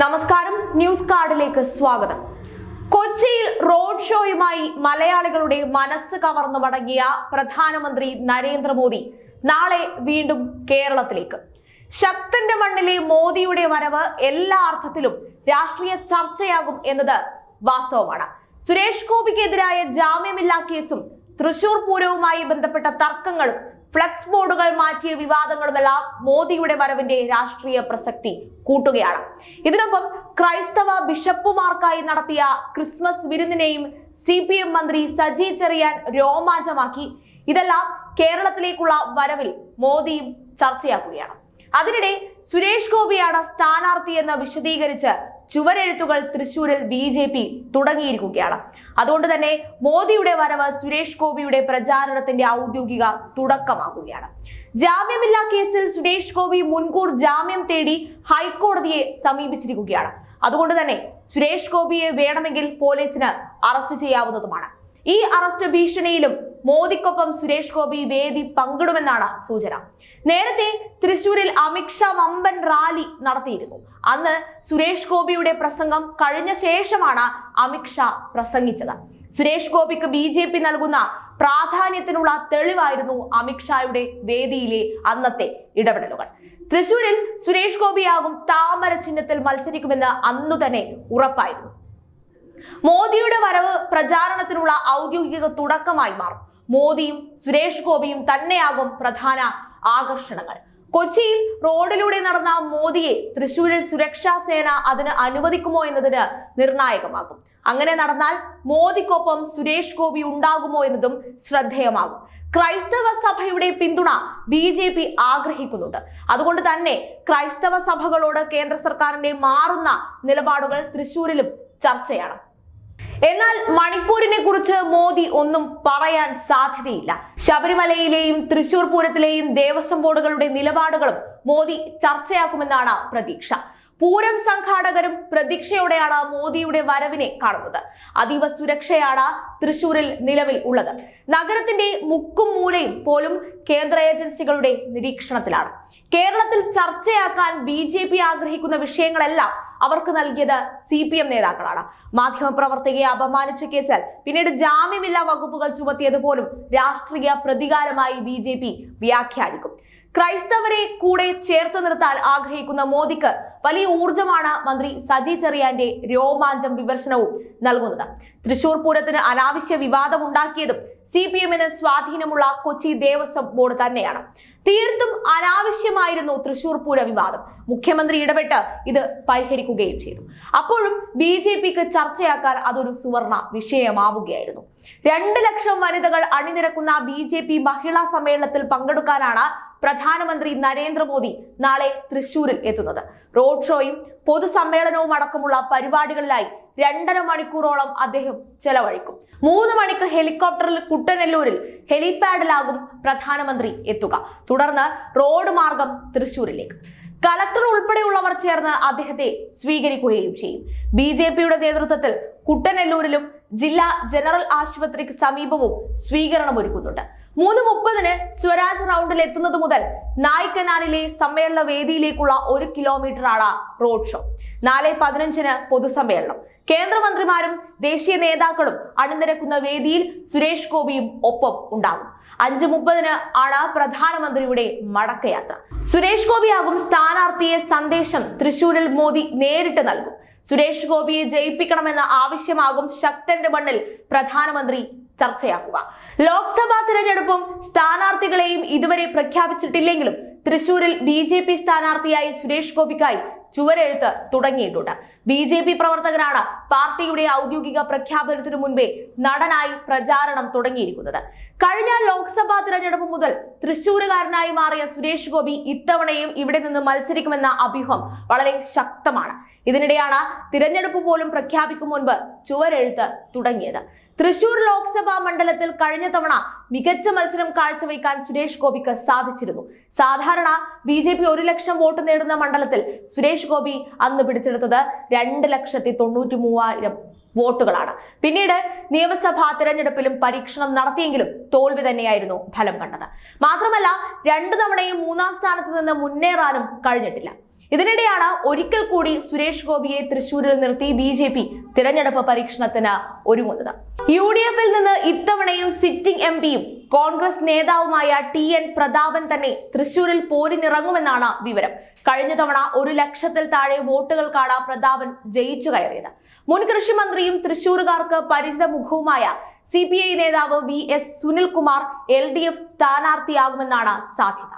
നമസ്കാരം. ന്യൂസ് കാർഡിലേക്ക് സ്വാഗതം. കൊച്ചിയിൽ റോഡ് ഷോയുമായി മലയാളികളുടെ മനസ്സ് കവർന്നു മടങ്ങിയ പ്രധാനമന്ത്രി നരേന്ദ്രമോദി നാളെ വീണ്ടും കേരളത്തിലേക്ക്. ശക്തന്റെ മണ്ണിലെ മോദിയുടെ വരവ് എല്ലാ അർത്ഥത്തിലും രാഷ്ട്രീയ ചർച്ചയാകും എന്നത് വാസ്തവമാണ്. സുരേഷ് ഗോപിക്കെതിരായ ജാമ്യമില്ലാ കേസും തൃശൂർ പൂരവുമായി ബന്ധപ്പെട്ട തർക്കങ്ങളും ഫ്ലക്സ് ബോർഡുകൾ മാറ്റിയ വിവാദങ്ങളുമെല്ലാം മോദിയുടെ വരവിന്റെ രാഷ്ട്രീയ പ്രസക്തി കൂട്ടുകയാണ്. ഇതിനൊപ്പം ക്രൈസ്തവ ബിഷപ്പുമാർക്കായി നടത്തിയ ക്രിസ്മസ് വിരുന്നിനെയും സി പി എം മന്ത്രി സജി ചെറിയാൻ രോമാഞ്ചമാക്കി. ഇതെല്ലാം കേരളത്തിലേക്കുള്ള വരവിൽ മോദിയും ചർച്ചയാക്കുകയാണ്. അതിനിടെ സുരേഷ് ഗോപിയാണ് സ്ഥാനാർത്ഥി എന്ന് വിശദീകരിച്ച് ചുവരെഴുത്തുകൾ തൃശൂരിൽ ബി ജെ പി തുടങ്ങിയിരിക്കുകയാണ്. അതുകൊണ്ട് തന്നെ മോദിയുടെ വരവ് സുരേഷ് ഗോപിയുടെ പ്രചാരണത്തിന്റെ ഔദ്യോഗിക തുടക്കമാകുകയാണ്. ജാമ്യമില്ലാ കേസിൽ സുരേഷ് ഗോപി മുൻകൂർ ജാമ്യം തേടി ഹൈക്കോടതിയെ സമീപിച്ചിരിക്കുകയാണ്. അതുകൊണ്ട് തന്നെ സുരേഷ് ഗോപിയെ വേണമെങ്കിൽ പോലീസിന് അറസ്റ്റ് ചെയ്യാവുന്നതുമാണ്. ഈ അറസ്റ്റ് ഭീഷണിയിലും മോദിക്കൊപ്പം സുരേഷ് ഗോപി വേദി പങ്കിടുമെന്നാണ് സൂചന. നേരത്തെ തൃശൂരിൽ അമിത്ഷാ വമ്പൻ റാലി നടത്തിയിരുന്നു. അന്ന് സുരേഷ് ഗോപിയുടെ പ്രസംഗം കഴിഞ്ഞ ശേഷമാണ് അമിത്ഷാ പ്രസംഗിച്ചത്. സുരേഷ് ഗോപിക്ക് ബി ജെ പി നൽകുന്ന പ്രാധാന്യത്തിനുള്ള തെളിവായിരുന്നു അമിത്ഷായുടെ വേദിയിലെ അന്നത്തെ ഇടപെടലുകൾ. തൃശൂരിൽ സുരേഷ് ഗോപിയാകും താമര ചിഹ്നത്തിൽ മത്സരിക്കുമെന്ന് അന്നു തന്നെ ഉറപ്പായിരുന്നു. മോദിയുടെ വരവ് പ്രചാരണത്തിനുള്ള ഔദ്യോഗിക തുടക്കമായി മാറും. മോദിയും സുരേഷ് ഗോപിയും തന്നെയാകും പ്രധാന ആകർഷണങ്ങൾ. കൊച്ചിയിൽ റോഡിലൂടെ നടന്ന മോദിയെ തൃശൂരിൽ സുരക്ഷാ സേന അതിന് അനുവദിക്കുമോ എന്നതിന് നിർണായകമാകും. അങ്ങനെ നടന്നാൽ മോദിക്കൊപ്പം സുരേഷ് ഗോപി ഉണ്ടാകുമോ എന്നതും ശ്രദ്ധേയമാകും. ക്രൈസ്തവ സഭയുടെ പിന്തുണ ബി ജെ പി ആഗ്രഹിക്കുന്നുണ്ട്. അതുകൊണ്ട് തന്നെ ക്രൈസ്തവ സഭകളോട് കേന്ദ്ര സർക്കാരിന്റെ മാറുന്ന നിലപാടുകൾ തൃശൂരിലും ചർച്ചയാണ്. എന്നാൽ മണിപ്പൂരിനെ കുറിച്ച് മോദി ഒന്നും പറയാൻ സാധ്യതയില്ല. ശബരിമലയിലെയും തൃശൂർ പൂരത്തിലെയും ദേവസ്വം ബോർഡുകളുടെ നിലപാടുകളും മോദി ചർച്ചയാക്കുമെന്നാണ് പ്രതീക്ഷ. പൂരം സംഘാടകരും പ്രതീക്ഷയോടെയാണ് മോദിയുടെ വരവിനെ കാണുന്നത്. അതീവ സുരക്ഷയാണ് തൃശൂരിൽ നിലവിൽ ഉള്ളത്. നഗരത്തിന്റെ മുക്കും മൂലയും പോലും കേന്ദ്ര ഏജൻസികളുടെ നിരീക്ഷണത്തിലാണ്. കേരളത്തിൽ ചർച്ചയാക്കാൻ ബി ജെ പി ആഗ്രഹിക്കുന്ന വിഷയങ്ങളെല്ലാം അവർക്ക് നൽകിയത് സി പി എം നേതാക്കളാണ്. മാധ്യമപ്രവർത്തകയെ അപമാനിച്ച കേസിൽ പിന്നീട് ജാമ്യമില്ലാ വകുപ്പുകൾ ചുമത്തിയത് പോലും രാഷ്ട്രീയ പ്രതികാരമായി ബി ജെ പി വ്യാഖ്യാനിക്കും. ക്രൈസ്തവരെ കൂടെ ചേർത്ത് നിർത്താൻ ആഗ്രഹിക്കുന്ന മോദിക്ക് വലിയ ഊർജമാണ് മന്ത്രി സജി ചെറിയാന്റെ രോമാഞ്ചം വിമർശനവും നൽകുന്നത്. തൃശൂർ പൂരത്തിന് അനാവശ്യ വിവാദം ഉണ്ടാക്കിയതും സി പി എമ്മിന് സ്വാധീനമുള്ള കൊച്ചി ദേവസ്വം ബോർഡ് തന്നെയാണ്. തീർത്തും അനാവശ്യമായിരുന്നു തൃശൂർ പൂര വിവാദം. മുഖ്യമന്ത്രി ഇടപെട്ട് ഇത് പരിഹരിക്കുകയും ചെയ്തു. അപ്പോഴും ബി ജെ പിക്ക് ചർച്ചയാക്കാൻ അതൊരു സുവർണ വിഷയമാവുകയായിരുന്നു. രണ്ട് ലക്ഷം വനിതകൾ അണിനിരക്കുന്ന ബി ജെ പി മഹിളാ സമ്മേളനത്തിൽ പങ്കെടുക്കാനാണ് പ്രധാനമന്ത്രി നരേന്ദ്രമോദി നാളെ തൃശൂരിൽ എത്തുന്നത്. റോഡ് ഷോയും പൊതുസമ്മേളനവും അടക്കമുള്ള പരിപാടികളിലായി രണ്ടര മണിക്കൂറോളം അദ്ദേഹം ചെലവഴിക്കും. മൂന്ന് മണിക്ക് ഹെലികോപ്റ്ററിൽ കുട്ടനെല്ലൂരിൽ ഹെലിപാഡിലാകും പ്രധാനമന്ത്രി എത്തുക. തുടർന്ന് റോഡ് മാർഗം തൃശൂരിലേക്ക് കലക്ടർ ഉൾപ്പെടെയുള്ളവർ ചേർന്ന് അദ്ദേഹത്തെ സ്വീകരിക്കുകയും ചെയ്യും. ബി നേതൃത്വത്തിൽ കുട്ടനെല്ലൂരിലും ജില്ലാ ജനറൽ ആശുപത്രിക്ക് സമീപവും സ്വീകരണം ഒരുക്കുന്നുണ്ട്. മൂന്ന് മുപ്പതിന് സ്വരാജ് റൗണ്ടിൽ എത്തുന്നത് മുതൽ നായ്ക്കനാലിലെ സമ്മേളന വേദിയിലേക്കുള്ള ഒരു കിലോമീറ്ററാണ് റോഡ് ഷോ നാല് പതിനഞ്ചിന് പൊതുസമ്മേളനം. കേന്ദ്രമന്ത്രിമാരും ദേശീയ നേതാക്കളും അണിനിരക്കുന്ന വേദിയിൽ സുരേഷ് ഗോപിയും ഒപ്പം ഉണ്ടാകും. അഞ്ച് മുപ്പതിന് ആണ് പ്രധാനമന്ത്രിയുടെ മടക്കയാത്ര. സുരേഷ് ഗോപിയാകും സ്ഥാനാർത്ഥിയെ സന്ദേശം തൃശൂരിൽ മോദി നേരിട്ട് നൽകും. സുരേഷ് ഗോപിയെ ജയിപ്പിക്കണമെന്ന ആവശ്യമാകും ശക്തന്റെ മണ്ണിൽ പ്രധാനമന്ത്രി ചർച്ചയാക്കുക. ലോക്സഭാ തിരഞ്ഞെടുപ്പും സ്ഥാനാർത്ഥികളെയും ഇതുവരെ പ്രഖ്യാപിച്ചിട്ടില്ലെങ്കിലും തൃശൂരിൽ ബി ജെ പി സ്ഥാനാർത്ഥിയായി സുരേഷ് ഗോപിക്കായി ചുവരെഴുത്ത് തുടങ്ങിയിട്ടുണ്ട്. ബി ജെ പി പ്രവർത്തകരാണ് പാർട്ടിയുടെ ഔദ്യോഗിക പ്രഖ്യാപനത്തിനു മുൻപേ നടനായി പ്രചാരണം തുടങ്ങിയിരിക്കുന്നത്. കഴിഞ്ഞ ലോക്സഭാ തിരഞ്ഞെടുപ്പ് മുതൽ തൃശൂരുകാരനായി മാറിയ സുരേഷ് ഗോപി ഇത്തവണയും ഇവിടെ നിന്ന് മത്സരിക്കുമെന്ന അഭ്യൂഹം വളരെ ശക്തമാണ്. ഇതിനിടെയാണ് തിരഞ്ഞെടുപ്പ് പോലും പ്രഖ്യാപിക്കും മുൻപ് ചുവരെഴുത്ത് തുടങ്ങിയത്. തൃശൂർ ലോക്സഭാ മണ്ഡലത്തിൽ കഴിഞ്ഞ തവണ മികച്ച മത്സരം കാഴ്ചവെക്കാൻ സുരേഷ് ഗോപിക്ക് സാധിച്ചിരുന്നു. സാധാരണ ബി ജെ പി ഒരു ലക്ഷം വോട്ട് നേടുന്ന മണ്ഡലത്തിൽ സുരേഷ് ഗോപി അന്ന് പിടിച്ചെടുത്തത് രണ്ട് ലക്ഷത്തി തൊണ്ണൂറ്റി മൂവായിരം വോട്ടുകളാണ്. പിന്നീട് നിയമസഭാ തിരഞ്ഞെടുപ്പിലും പരീക്ഷണം നടത്തിയെങ്കിലും തോൽവി തന്നെയായിരുന്നു ഫലം കണ്ടത്. മാത്രമല്ല രണ്ടു തവണയും മൂന്നാം സ്ഥാനത്ത് നിന്ന് മുന്നേറാനും കഴിഞ്ഞിട്ടില്ല. ഇതിനിടെയാണ് ഒരിക്കൽ കൂടി സുരേഷ് ഗോപിയെ തൃശൂരിൽ നിർത്തി ബി ജെ പി തിരഞ്ഞെടുപ്പ് പരീക്ഷണത്തിന് ഒരുങ്ങുന്നത്. യു ഡി എഫിൽ നിന്ന് ഇത്തവണയും സിറ്റിംഗ് എം പിയും കോൺഗ്രസ് നേതാവുമായ ടി എൻ പ്രതാപൻ തന്നെ തൃശൂരിൽ പോരിനിറങ്ങുമെന്നാണ് വിവരം. കഴിഞ്ഞ തവണ ഒരു ലക്ഷത്തിൽ താഴെ വോട്ടുകൾക്കാണ് പ്രതാപൻ ജയിച്ചു കയറിയത്. മുൻ കൃഷി മന്ത്രിയും തൃശൂരുകാർക്ക് പരിചിത മുഖവുമായ സി പി ഐ നേതാവ് V S Sunilkumar L D F സ്ഥാനാർത്ഥിയാകുമെന്നാണ് സാധ്യത.